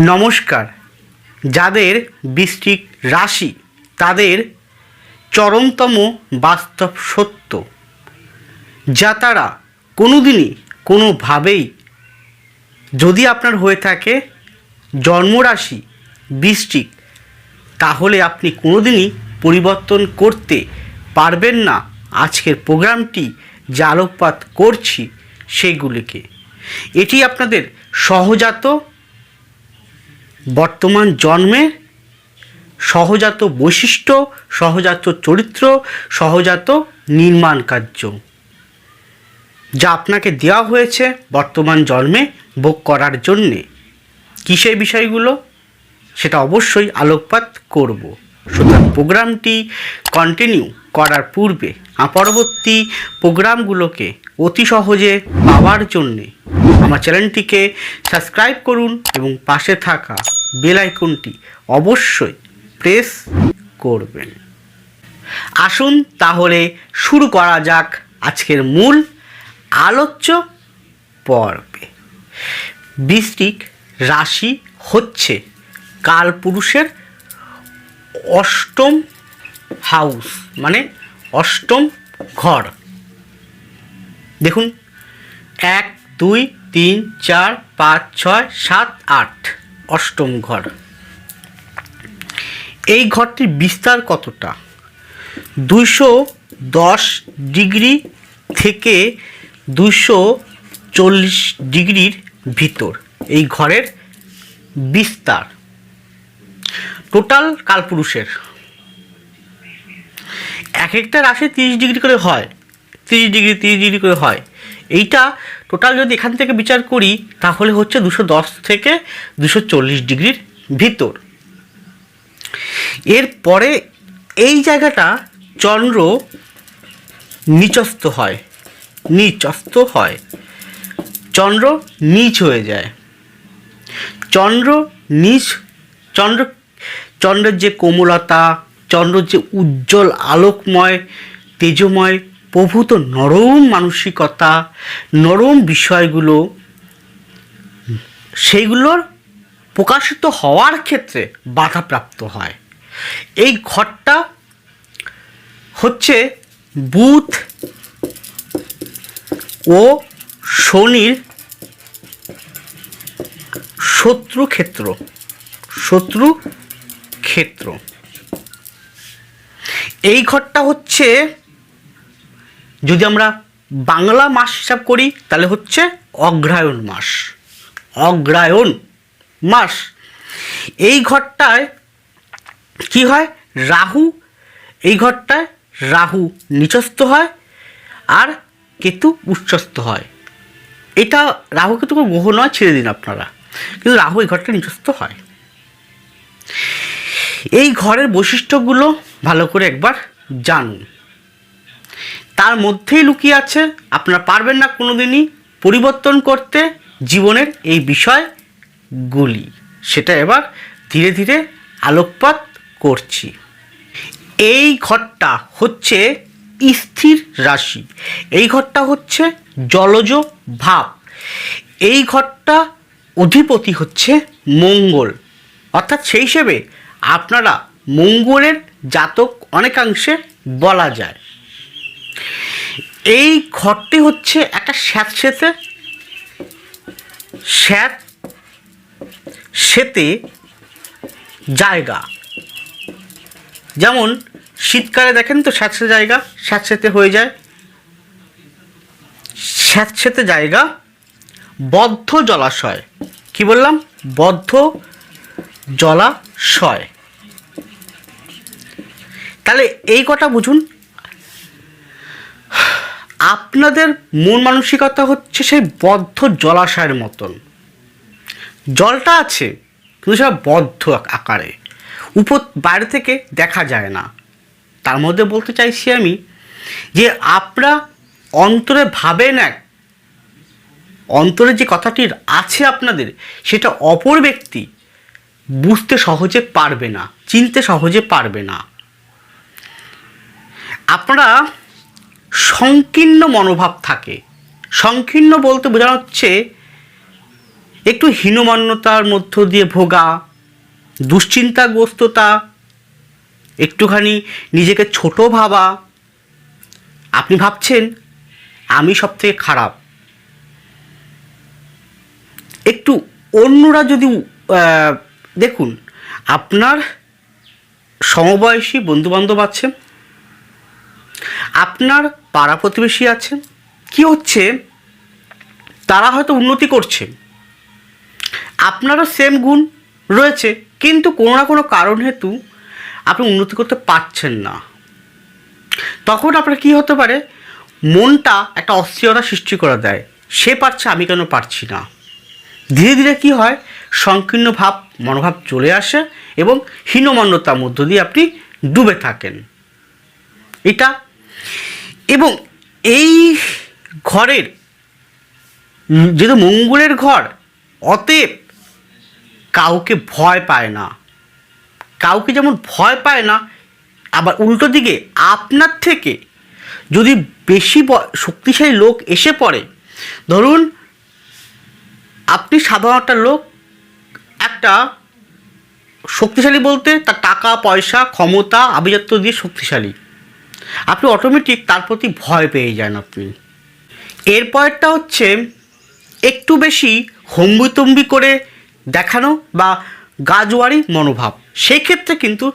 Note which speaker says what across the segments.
Speaker 1: নমস্কার। যাদের বৃষ্টিক রাশি, তাদের চরমতম বাস্তব সত্য। যা তারা কোনোদিনই কোনোভাবেই যদি আপনার হয়ে থাকে জন্মরাশি বৃষ্টিক তাহলে আপনি কোনোদিনই পরিবর্তন করতে পারবেন না। আজকের প্রোগ্রামটি যে আলোকপাত করছি, সেগুলিকে। এটি আপনাদের সহজাত বর্তমান জন্মে সহজাত বৈশিষ্ট্য, সহজাত চরিত্র, সহজাত নির্মাণ কার্য, যা আপনাকে দেওয়া হয়েছে বর্তমান জন্মে ভোগ করার জন্যে। কী সেই বিষয়গুলো? সেটা অবশ্যই আলোকপাত করব। সুতরাং প্রোগ্রামটি কন্টিনিউ করার পূর্বে পরবর্তী প্রোগ্রামগুলোকে অতি সহজে পাওয়ার জন্যে আমার চ্যানেলটিকে সাবস্ক্রাইব করুন এবং পাশে থাকা বেল আইকনটি অবশ্যই প্রেস করবেন। আসুন তাহলে শুরু করা যাক আজকের মূল আলোচ্য পর্বে। বৃষ্টিক রাশি হচ্ছে কালপুরুষের অষ্টম হাউস মানে অষ্টম ঘর। দেখুন, এক, দুই, তিন, চার, পাঁচ, ছয়, সাত, আট, অষ্টম ঘর। এই ঘরটির বিস্তার কতটা? দুইশো দশ ডিগ্রি থেকে দুশো চল্লিশ ডিগ্রির ভিতর এই ঘরের বিস্তার। টোটাল কালপুরুষের। এক একটা রাশি তিরিশ ডিগ্রি করে হয়। তিরিশ ডিগ্রি তিরিশ ডিগ্রি করে হয়। এইটা টোটাল যদি এখান থেকে বিচার করি, তাহলে হচ্ছে দুশো দশ থেকে দুশো চল্লিশ ডিগ্রির ভিতর। এরপরে এই জায়গাটা চন্দ্র নিচস্থ হয়। নিচস্থ হয়। চন্দ্র নিচ হয়ে যায়। চন্দ্র নিচ, চন্দ্র, চন্দ্রের যে কোমলতা, চন্দ্রের যে উজ্জ্বল আলোকময়, তেজময় প্রভূত নরম মানসিকতা, নরম বিষয়গুলো, সেইগুলোর প্রকাশিত হওয়ার ক্ষেত্রে বাধাপ্রাপ্ত হয়। এই ঘরটা হচ্ছে বুধ ও শনির শত্রু ক্ষেত্র শত্রু ক্ষেত্র। এই ঘরটা হচ্ছে যদি আমরা বাংলা মাস হিসাব করি, তাহলে হচ্ছে অগ্রায়ণ মাস। অগ্রায়ণ মাস। এই ঘরটায় কি হয়? রাহু। এই ঘরটায় রাহু নিচস্থ হয় আর কেতু উচ্চস্থ হয়। এটা রাহু কেতু গ্রহ নয়, ছেড়ে দিন আপনারা। কিন্তু রাহু এই ঘরটা নিচস্থ হয়। এই ঘরের বৈশিষ্ট্যগুলো ভালো করে একবার জানুন। তার মধ্যেই লুকিয়ে আছে। আপনারা পারবেন না কোনো দিনই পরিবর্তন করতে জীবনের এই বিষয়গুলি। সেটা এবার ধীরে ধীরে আলোকপাত করছি। এই ঘরটা হচ্ছে স্থির রাশি। এই ঘরটা হচ্ছে জলজ ভাব। এই ঘরটা অধিপতি হচ্ছে মঙ্গল। অর্থাৎ সেই হিসেবে আপনারা মঙ্গলের জাতক অনেকাংশে বলা যায়। এই ঘরটি হচ্ছে একটা স্যাঁতসেতে স্যাঁত সেতে জায়গা। যেমন শীতকালে দেখেন তো স্যাঁতসে জায়গা স্যাঁতসেতে হয়ে যায়। স্যাঁতসেতে জায়গা, বদ্ধ জলাশয়। কি বললাম? বদ্ধ জলাশয়। তাহলে এই কটা বুঝুন। আপনাদের মন মানসিকতা হচ্ছে সেই বদ্ধ জলাশয়ের মতন। জলটা আছে, কিন্তু সেটা বদ্ধ আকারে। উপর, বাইরে থেকে দেখা যায় না। তার মধ্যে বলতে চাইছি আমি যে আপনারা অন্তরে ভাবেন এক, অন্তরে যে কথাটি আছে আপনাদের, সেটা অপর ব্যক্তি বুঝতে সহজে পারবে না, চিনতে সহজে পারবে না। আপনারা সংকীর্ণ মনোভাব থাকে। সংকীর্ণ বলতে বোঝানো হচ্ছে একটু হীনমান্যতার মধ্য দিয়ে ভোগা, দুশ্চিন্তাগ্রস্ততা, একটুখানি নিজেকে ছোট ভাবা। আপনি ভাবছেন, আমি সব থেকে খারাপ। একটু অন্যরা যদি দেখুন, আপনার সমবয়সী বন্ধুবান্ধব আছে। আপনার পাড়া প্রতিবেশী আছে। কি হচ্ছে? তারা হয়তো উন্নতি করছে। আপনারও সেম গুণ রয়েছে, কিন্তু কোনো না কোনো কারণ হেতু আপনি উন্নতি করতে পারছেন না। তখন আপনার কি হতে পারে? মনটা একটা অস্থিরতা সৃষ্টি করে দেয়। সে পারছে, আমি কেন পারছি না? ধীরে ধীরে কি হয়? সংকীর্ণ ভাব, মনোভাব চলে আসে এবং হীনমান্যতার মধ্য দিয়ে আপনি ডুবে থাকেন। এটা এবং এই ঘরের যেহেতু মঙ্গলের ঘর, অতএব কাউকে ভয় পায় না। কাউকে যেমন ভয় পায় না, আবার উল্টো দিকে আপনার থেকে যদি বেশি শক্তিশালী লোক এসে পড়ে, ধরুন আপনি সাধারণ একটা লোক, একটা শক্তিশালী বলতে তার টাকা, পয়সা, ক্ষমতা, আভিজাত্য দিয়ে শক্তিশালী। আপনি অটোমেটিক তার প্রতি ভয় পেয়ে যান আপনি। এরপরেরটা হচ্ছে, একটু বেশি হম্বিতম্বি করে দেখানো বা গাজওয়ারি মনোভাব। সেই ক্ষেত্রে কিন্তু,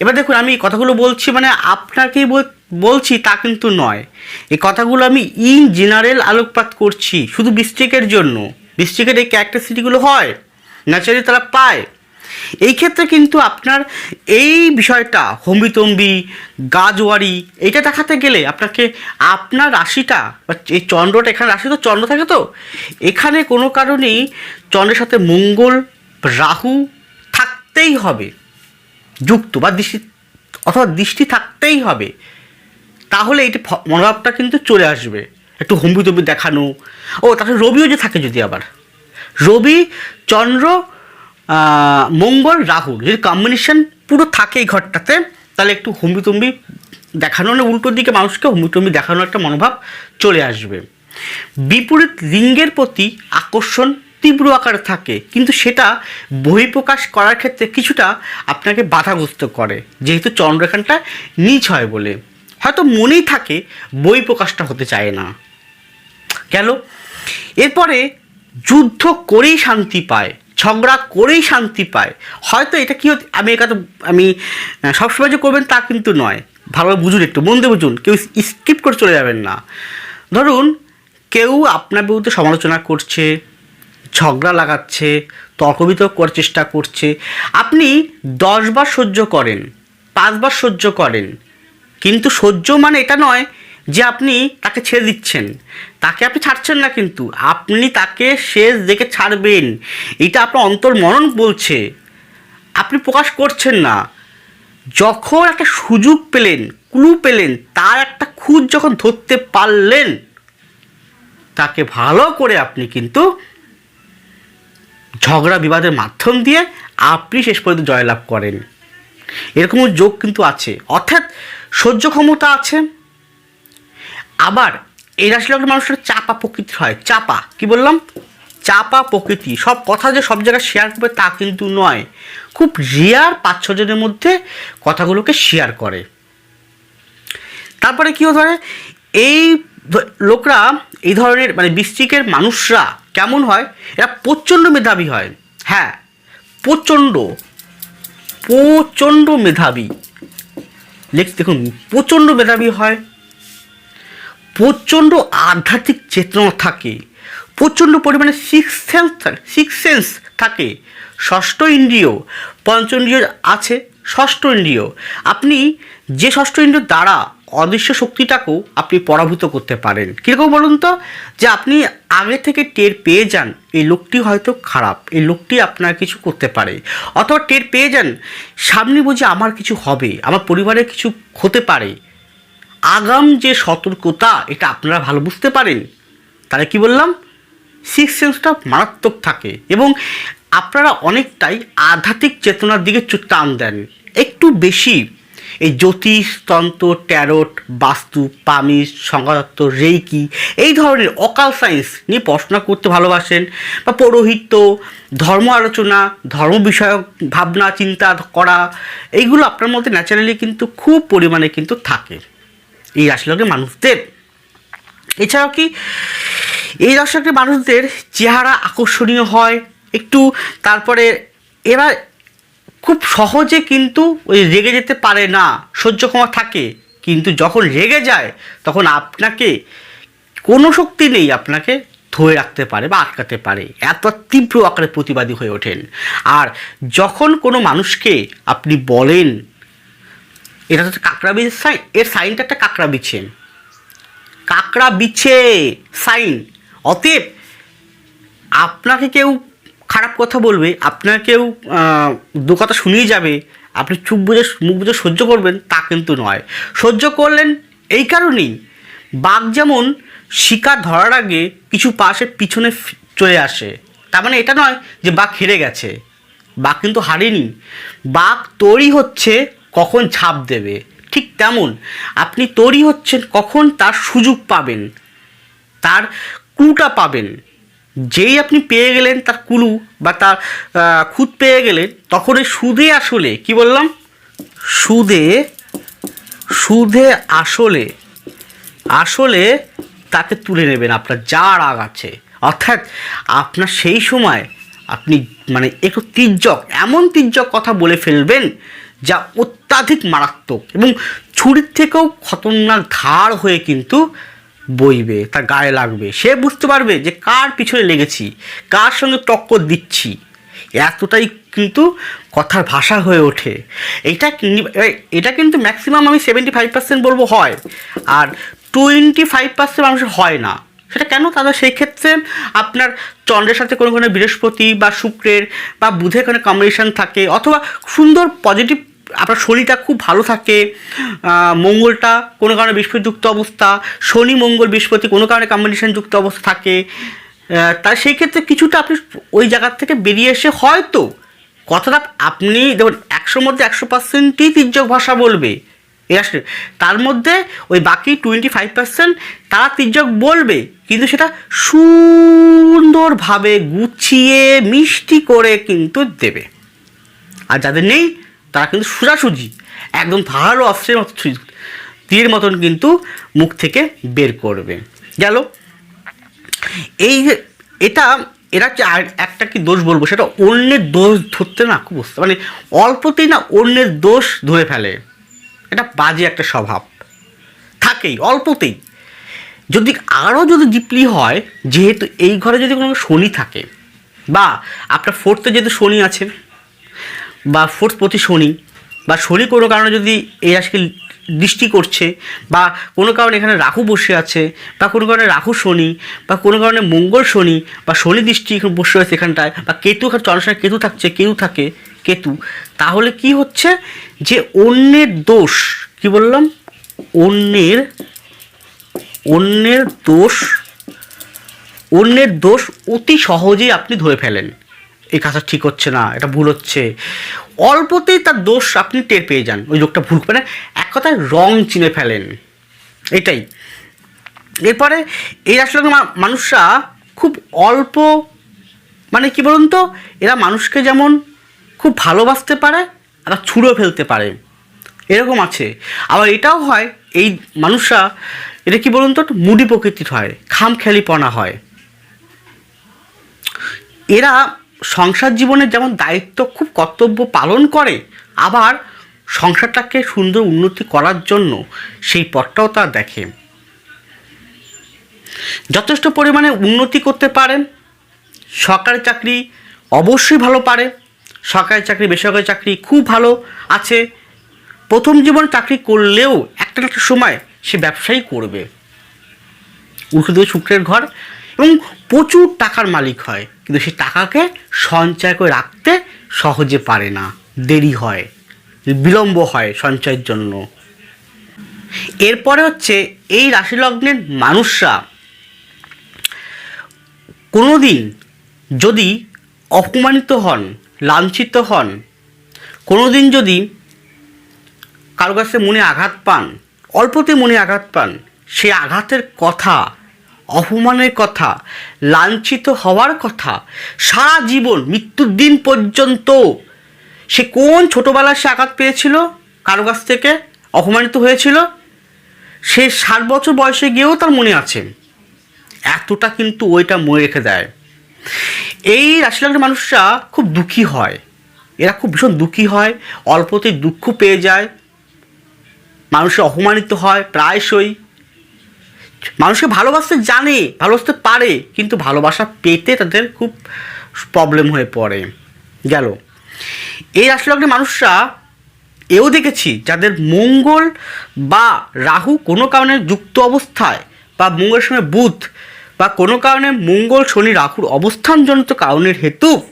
Speaker 1: এবার দেখুন আমি এই কথাগুলো বলছি মানে আপনাকেই বলছি তা কিন্তু নয়। এই কথাগুলো আমি ইন জেনারেল আলোকপাত করছি, শুধু ডিস্ট্রিক্টের জন্য। ডিস্ট্রিক্টের এই ক্যারেক্টারিস্টিকগুলো হয় ন্যাচারালি তারা পায়। এই ক্ষেত্রে কিন্তু আপনার এই বিষয়টা, হম্বিতম্বি গাজওয়ারি এটা দেখাতে গেলে আপনাকে আপনার রাশিটা, বা এই চন্দ্রটা, এখানে রাশি তো চন্দ্র থাকে তো, এখানে কোনো কারণেই চন্দ্রের সাথে মঙ্গল রাহু থাকতেই হবে। যুক্ত বা দৃষ্টি, অথবা দৃষ্টি থাকতেই হবে। তাহলে এইটি ফ- মনোভাবটা কিন্তু চলে আসবে। একটু হম্বিতম্বি দেখানো। ও তাহলে রবিও যে থাকে যদি আবার। রবি, চন্দ্র মঙ্গল রাহু যদি কম্বিনেশন পুরো থাকে এই ঘরটাতে। তাহলে একটু হম্বিতম্বি দেখানো মানে উল্টোর দিকে মানুষকে হম্বিতম্বি দেখানোর একটা মনোভাব চলে আসবে। বিপরীত লিঙ্গের প্রতি আকর্ষণ তীব্র আকারে থাকে, কিন্তু সেটা বহিঃপ্রকাশ করার ক্ষেত্রে কিছুটা আপনাকে বাধাগ্রস্ত করে, যেহেতু চন্দ্ররেখানটা নিচ হয় বলে। হয়তো মনেই থাকে বই প্রকাশটা হতে চায় না। গেল এরপরে যুদ্ধ করেই শান্তি পায়। ঝগড়া করেই শান্তি পায়। হয়তো এটা কি হতে, আমি এটা তো আমি সবসময় যে করবেন তা কিন্তু নয়। ভালোভাবে বুঝুন একটু, মন দিয়ে বুঝুন, কেউ স্কিপ করে চলে যাবেন না। ধরুন, কেউ আপনার বিরুদ্ধে সমালোচনা করছে, ঝগড়া লাগাচ্ছে তর্ক বিতর্ক করার চেষ্টা করছে। আপনি দশবার সহ্য করেন পাঁচবার সহ্য করেন। কিন্তু সহ্য মানে এটা নয় যে আপনি তাকে ছেড়ে দিচ্ছেন। তাকে আপনি ছাড়ছেন না কিন্তু। আপনি তাকে শেষ দেখে ছাড়বেন। এটা আপনার অন্তর মনন বলছে। আপনি প্রকাশ করছেন না। যখন একটা সুযোগ পেলেন ক্লু পেলেন, তার একটা খুঁজ যখন ধরতে পারলেন, তাকে ভালো করে আপনি কিন্তু ঝগড়া বিবাদের মাধ্যম দিয়ে আপনি শেষ পর্যন্ত জয়লাভ করেন। এরকমও যোগ কিন্তু আছে। অর্থাৎ সহ্য ক্ষমতা আছে। আবার এই রাশি লগ্নের মানুষের চাপা প্রকৃতির হয়, চাপা। কি বললাম? চাপা প্রকৃতি। সব কথা যে সব জায়গায় শেয়ার করবে তা কিন্তু নয়। খুব রেয়ার পাঁচ ছজনের মধ্যে কথাগুলোকে শেয়ার করে। তারপরে কি হতে পারে? এই লোকরা, এই ধরনের মানে বৃশ্চিকের মানুষরা কেমন হয়? এরা প্রচণ্ড মেধাবী হয়। হ্যাঁ প্রচণ্ড প্রচণ্ড মেধাবী। লেখ, দেখুন, প্রচণ্ড মেধাবী হয়। প্রচণ্ড আধ্যাত্মিক চেতনা থাকে, প্রচণ্ড পরিমাণে সিক্স সেন্স থাকে সিক্স সেন্স থাকে। ষষ্ঠ ইন্দ্রিয় পঞ্চেন্দ্রিয় আছে, ষষ্ঠ ইন্দ্রিয়। আপনি যে ষষ্ঠ ইন্দ্রিয় দ্বারা অদৃশ্য শক্তিটাকেও আপনি পরাভূত করতে পারেন। কীরকম বলুন তো? যে আপনি আগে থেকে টের পেয়ে যান, এই লোকটি হয়তো খারাপ, এই লোকটি আপনার কিছু করতে পারে। অথবা টের পেয়ে যান, সামনে বুঝে আমার কিছু হবে, আমার পরিবারের কিছু হতে পারে। আগাম যে সতর্কতা, এটা আপনারা ভালো বুঝতে পারেন। তাহলে কি বললাম? সিক্স সেন্সটা মারাত্মক থাকে এবং আপনারা অনেকটাই আধ্যাত্মিক চেতনার দিকে টান দেন। একটু বেশি। এই জ্যোতিষ, তন্ত্র ট্যারোট বাস্তু পামিস সংখ্যাতত্ত্ব রেইকি, এই ধরনের অকাল সায়েন্স নিয়ে পড়াশোনা করতে ভালোবাসেন বা পৌরোহিত্য, ধর্ম আলোচনা, ধর্ম বিষয়ক ভাবনা, চিন্তা করা, এইগুলো আপনার মধ্যে ন্যাচারালি কিন্তু খুব পরিমাণে কিন্তু থাকে। এই রাশিলগ্নের মানুষদের। এছাড়াও কি, এই রাশিলগ্নের মানুষদের চেহারা আকর্ষণীয় হয়, একটু তারপরে এরা খুব সহজে কিন্তু ওই রেগে যেতে পারে না, সহ্য ক্ষমা থাকে, কিন্তু যখন রেগে যায়, তখন আপনাকে কোনো শক্তি নেই আপনাকে ধরে রাখতে পারে বা আটকাতে পারে। এত তীব্র আকারে প্রতিবাদী হয়ে ওঠেন। আর যখন কোনো মানুষকে আপনি বলেন এটা হচ্ছে কাঁকড়া বিছের সাইন এর সাইনটা একটা কাঁকড়া বিছে কাঁকড়া বিচ্ছে সাইন অতএব, আপনাকে কেউ খারাপ কথা বলবে আপনাকে কেউ দু কথা শুনিয়ে যাবে, আপনি চুপ বুঝে, মুখ বুঝে সহ্য করবেন, তা কিন্তু নয়। সহ্য করলেন এই কারণেই। বাঘ যেমন শিকার ধরার আগে কিছু পাশে পিছনে চলে আসে, তার মানে এটা নয় যে বাঘ হেরে গেছে। বাঘ কিন্তু হারেনি। বাঘ তৈরি হচ্ছে কখন ছাপ দেবে? ঠিক তেমন। আপনি তৈরি হচ্ছেন কখন তার সুযোগ পাবেন, তার ক্লুটা পাবেন। যেই আপনি পেয়ে গেলেন তার কুলু বা তার খুদ পেয়ে গেলেন তখন ওই সুদে আসলে, কি বললাম? সুদে সুদে আসলে আসলে তাকে তুলে নেবেন আপনার যা রাগ আছে। অর্থাৎ আপনার সেই সময় আপনি মানে একটু তির্যক, এমন তির্যক কথা বলে ফেলবেন যা অত্যাধিক মারাত্মক এবং ছুরির থেকেও খতরনাক ধার হয়ে কিন্তু বইবে, তার গায়ে লাগবে। সে বুঝতে পারবে যে কার পিছনে লেগেছি, কার সঙ্গে টক্কর দিচ্ছি। এতটাই কিন্তু কথার ভাষা হয়ে ওঠে। এটা এটা কিন্তু ম্যাক্সিমাম আমি সেভেন্টি ফাইভ পার্সেন্ট বলব হয়। আর টোয়েন্টি ফাইভ পার্সেন্ট মানুষের হয় না। সেটা কেন তাহলে সেই ক্ষেত্রে আপনার চন্দ্রের সাথে কোনো কোনো বৃহস্পতি বা শুক্রের বা বুধের কোনো কম্বিনেশান থাকে অথবা সুন্দর পজিটিভ আপনার শনিটা খুব ভালো থাকে মঙ্গলটা কোনো কারণে বৃহস্পতিযুক্ত অবস্থা শনি মঙ্গল বৃহস্পতি কোনো কারণে কম্বিনেশন যুক্ত অবস্থা থাকে আহ, তা সেই ক্ষেত্রে কিছুটা আপনি ওই জায়গার থেকে বেরিয়ে এসে হয়তো কথাটা আপনি দেখুন একশোর মধ্যে একশো পার্সেন্টই তির্যক ভাষা বলবে এরা তার মধ্যে ওই বাকি টোয়েন্টি ফাইভ পার্সেন্ট তারা তির্যক বলবে। কিন্তু সেটা সুন্দরভাবে গুছিয়ে, মিষ্টি করে কিন্তু দেবে। আর যাদের নেই, তারা কিন্তু সোজাসুজি, একদম ধারালো অস্ত্রের মতো তীরের মতন কিন্তু মুখ থেকে বের করবে। গেল। এই এটা, এরা হচ্ছে একটা কি দোষ বলব, সেটা অন্যের দোষ ধরতে না খুব বুঝতে মানে অল্পতেই না অন্যের দোষ ধরে ফেলে। এটা বাজে একটা স্বভাব। থাকেই, অল্পতেই। যদি আরও যদি ডিপলি হয়, যেহেতু এই ঘরে যদি কোনো শনি থাকে, বা আপনার ফোর্থে যেহেতু শনি আছে, বা ফোর্থ প্রতি শনি, বা শনি কোনো কারণে যদি এই রাশিকে দৃষ্টি করছে, বা কোনো কারণে এখানে রাহু বসে আছে, বা কোনো কারণে রাহু শনি, বা কোনো কারণে মঙ্গল শনি, বা শনি দৃষ্টি এখানে বসে আছে এখানটায়, বা কেতু এখানে চন্দ্রসায় কেতু থাকছে কেউ থাকে, কেতু, তাহলে কি হচ্ছে? যে অন্যের দোষ, কি বললাম? অন্যের অন্যের দোষ অন্যের দোষ অতি সহজেই আপনি ধরে ফেলেন। এই কাজটা ঠিক হচ্ছে না, এটা ভুল হচ্ছে। অল্পতেই তার দোষ আপনি টের পেয়ে যান, ওই লোকটা ভুল মানে এক কথায় রং চিনে ফেলেন। এটাই। এরপরে এই আসলে মানুষরা খুব অল্প মানে কি বলুন তো, এরা মানুষকে যেমন খুব ভালোবাসতে পারে, আবার ছুঁড়ো ফেলতে পারে। এরকম আছে। আবার এটাও হয়, এই মানুষরা এটা কি বলুন তো? মুডি প্রকৃতির হয়, খামখেয়ালিপনা হয়। এরা সংসার জীবনের যেমন দায়িত্ব, খুব কর্তব্য পালন করে, আবার সংসারটাকে সুন্দর উন্নতি করার জন্য সেই পথটাও তারা দেখে। যথেষ্ট পরিমাণে উন্নতি করতে পারেন, সরকারি চাকরি অবশ্যই ভালো পারে, সরকারি চাকরি, বেসরকারি চাকরি খুব ভালো আছে। প্রথম জীবন চাকরি করলেও একটা একটা সময় সে ব্যবসাই করবে। উল্টো শুক্রের ঘর এবং প্রচুর টাকার মালিক হয়, কিন্তু সে টাকাকে সঞ্চয় করে রাখতে সহজে পারে না, দেরি হয়, বিলম্ব হয় সঞ্চয়ের জন্য। এরপরে হচ্ছে এই রাশি লগ্নের মানুষরা কোনো দিন যদি অপমানিত হন, লাঞ্ছিত হন কোনো দিন যদি কারও কাছে মনে আঘাত পান অল্পতে মনে আঘাত পান। সে আঘাতের কথা, অপমানের কথা, লাঞ্ছিত হওয়ার কথা, সারা জীবন, মৃত্যুর দিন পর্যন্ত সে কোন ছোটোবেলায় সে আঘাত পেয়েছিল? কারও কাছ থেকে? অপমানিত হয়েছিল? সে ষাট বছর বয়সে গিয়েও তার মনে আছে। এতটা কিন্তু ওইটা মনে রেখে দেয়। এই রাশি মানুষরা খুব দুঃখী হয়। এরা খুব ভীষণ দুঃখী হয়, অল্পতেই দুঃখ পেয়ে যায় মানুষের অপমানিত হয়, প্রায়শই। মানুষকে ভালোবাসতে জানে, ভালোবাসতে পারে, কিন্তু ভালোবাসা পেতে তাদের খুব প্রবলেম হয়ে পড়ে। গেল। এই রাশিলগ্নের মানুষরা এও দেখেছি, যাদের মঙ্গল বা রাহু কোনো কারণে যুক্ত অবস্থায় বা মঙ্গলের সঙ্গে বুধ বা কোনো কারণে মঙ্গল, শনি, রাহুর অবস্থানজনিত কারণের হেতু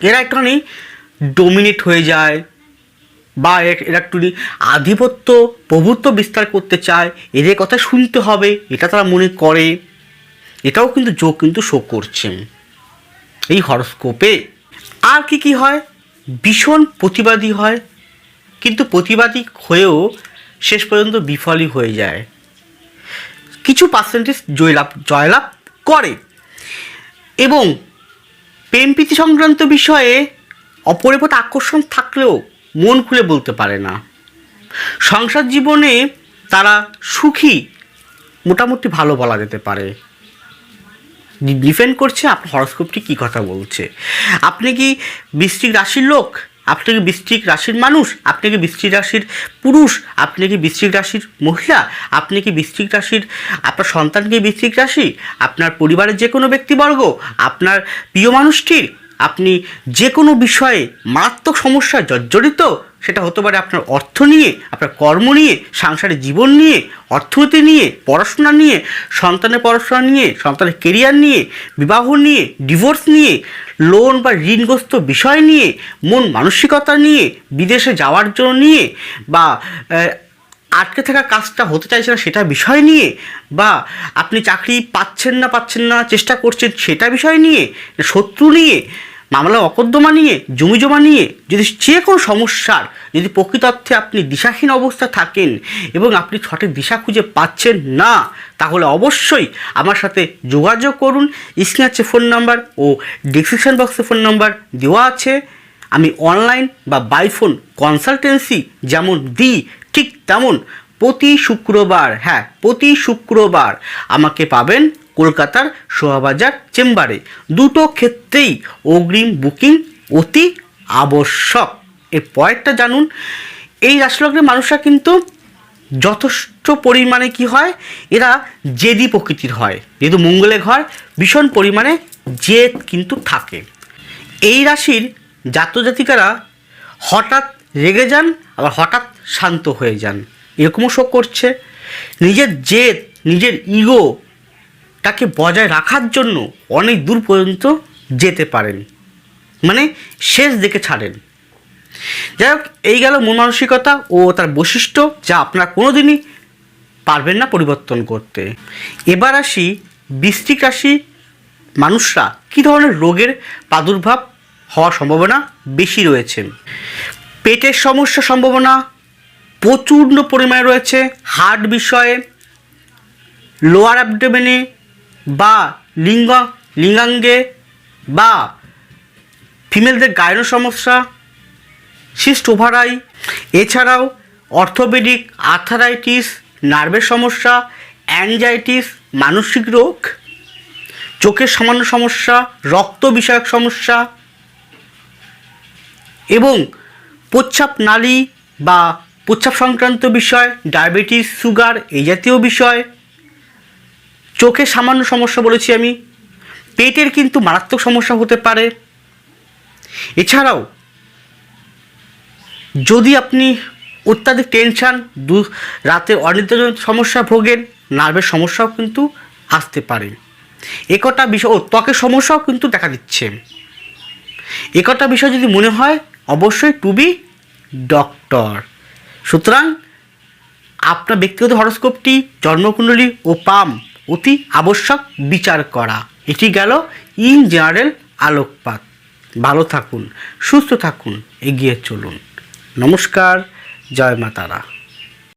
Speaker 1: এরা একটুখানি ডোমিনেট হয়ে যায়। বা এরা একটু আধিপত্য প্রভুত্ব বিস্তার করতে চায়, এদের কথা শুনতে হবে, এটা তারা মনে করে। এটাও কিন্তু যোগ কিন্তু শো করছে। এই হরস্কোপে আর কি কি হয়? ভীষণ প্রতিবাদী হয়, কিন্তু প্রতিবাদী হয়েও শেষ পর্যন্ত বিফলই হয়ে যায়। কিছু পার্সেন্টেজ জয়লাভ জয়লাভ করে। এবং প্রেম প্রীতি সংক্রান্ত বিষয়ে অপরিপথ আকর্ষণ থাকলেও মন খুলে বলতে পারে না। সংসার জীবনে তারা সুখী মোটামুটি ভালো বলা যেতে পারে। ডিপেন্ড করছে আপনার হরস্কোপটি কী কথা বলছে। আপনি কি বৃশ্চিক রাশির লোক? আপনি কি বৃশ্চিক রাশির মানুষ? আপনি কি বৃশ্চিক রাশির পুরুষ? আপনি কি বৃশ্চিক রাশির মহিলা? আপনি কি বৃশ্চিক রাশির, আপনার সন্তান কি বৃশ্চিক রাশি? আপনার পরিবারের যে কোনো ব্যক্তিবর্গ? আপনার প্রিয় মানুষটির? আপনি যে কোনো বিষয়ে মারাত্মক সমস্যায় জর্জরিত, সেটা হতে পারে আপনার অর্থ নিয়ে, আপনার কর্ম নিয়ে, সাংসারিক জীবন নিয়ে, অর্থনীতি নিয়ে, পড়াশোনা নিয়ে, সন্তানের পড়াশোনা নিয়ে, সন্তানের কেরিয়ার নিয়ে, বিবাহ নিয়ে ডিভোর্স নিয়ে লোন বা ঋণগ্রস্ত বিষয় নিয়ে, মন মানসিকতা নিয়ে, বিদেশে যাওয়ার জন্য নিয়ে, বা আটকে থাকা কাজটা হতে চাইছে না সেটা বিষয় নিয়ে, বা আপনি চাকরি পাচ্ছেন না পাচ্ছেন না, চেষ্টা করছেন সেটা বিষয় নিয়ে, শত্রু নিয়ে মামলা অকদ্দমা নিয়ে জমি জমা নিয়ে যদি যে কোনো সমস্যার, যদি প্রকৃতার্থে আপনি দিশাহীন অবস্থা থাকেন এবং আপনি সঠিক দিশা খুঁজে পাচ্ছেন না, তাহলে অবশ্যই আমার সাথে যোগাযোগ করুন। স্ক্রিনে আছে ফোন নাম্বার ও ডিসক্রিপশন বক্সে ফোন নাম্বার দেওয়া আছে। আমি অনলাইন বা বাই ফোন কনসালটেন্সি যেমন দিই, ঠিক তেমন প্রতি শুক্রবার হ্যাঁ প্রতি শুক্রবার আমাকে পাবেন। কলকাতার শোভাবাজার চেম্বারে। দুটো ক্ষেত্রেই অগ্রিম বুকিং অতি আবশ্যক। এর পরেরটা জানুন, এই রাশিলগ্নের মানুষরা কিন্তু যথেষ্ট পরিমাণে কি হয়? এরা জেদি প্রকৃতির হয়। যেহেতু মঙ্গলে ঘর, ভীষণ পরিমাণে জেদ কিন্তু থাকে। এই রাশির জাতজাতিকারা হঠাৎ রেগে যান, আবার হঠাৎ শান্ত হয়ে যান। এরকমও শোক করছে। নিজের জেদ, নিজের ইগো তাকে বজায় রাখার জন্য অনেক দূর পর্যন্ত যেতে পারেন। মানে শেষ দেখে ছাড়েন। যাই হোক, এই গেল মন মানসিকতা ও তার বৈশিষ্ট্য যা আপনারা কোনোদিনই পারবেন না পরিবর্তন করতে। এবার আসি বৃষ্টিক রাশি মানুষরা কী ধরনের রোগের প্রাদুর্ভাব হওয়ার সম্ভাবনা বেশি রয়েছে? পেটের সমস্যা সম্ভাবনা, প্রচণ্ড পরিমাণে রয়েছে, হার্ট বিষয়ে লোয়ার অ্যাবডোমেনে বা লিঙ্গ, লিঙ্গাঙ্গে বা ফিমেলদের গায়ন সমস্যা, সিস্ট ওভারাই। এছাড়াও অর্থোপেডিক আর্থারাইটিস, নার্ভের সমস্যা, অ্যাংজাইটিস, মানসিক রোগ, চোখের সামান্য সমস্যা, রক্ত বিষয়ক সমস্যা এবং প্রচ্ছাপ নালী বা প্রচ্ছাপ সংক্রান্ত বিষয়, ডায়াবেটিস, সুগার, এই জাতীয় বিষয়। চোখে সামান্য সমস্যা বলেছি আমি। পেটের কিন্তু মারাত্মক সমস্যা হতে পারে। এছাড়াও, যদি আপনি অত্যাধিক টেনশান দু, রাতে অনিদ্রাজনিত সমস্যা ভোগেন নার্ভের সমস্যাও কিন্তু আসতে পারে। একটা বিষয়, ও ত্বকের সমস্যাও কিন্তু দেখা দিচ্ছে। একটা বিষয় যদি মনে হয়, অবশ্যই টু বি ডক্টর সুতরাং, আপনার ব্যক্তিগত হরস্কোপটি জন্মকুণ্ডলী ও পাম। অতি আবশ্যক বিচার করা। এটি গেল ইন জেনারেল আলোকপাত। ভালো থাকুন, সুস্থ থাকুন, এগিয়ে চলুন। নমস্কার, জয় মা তারা।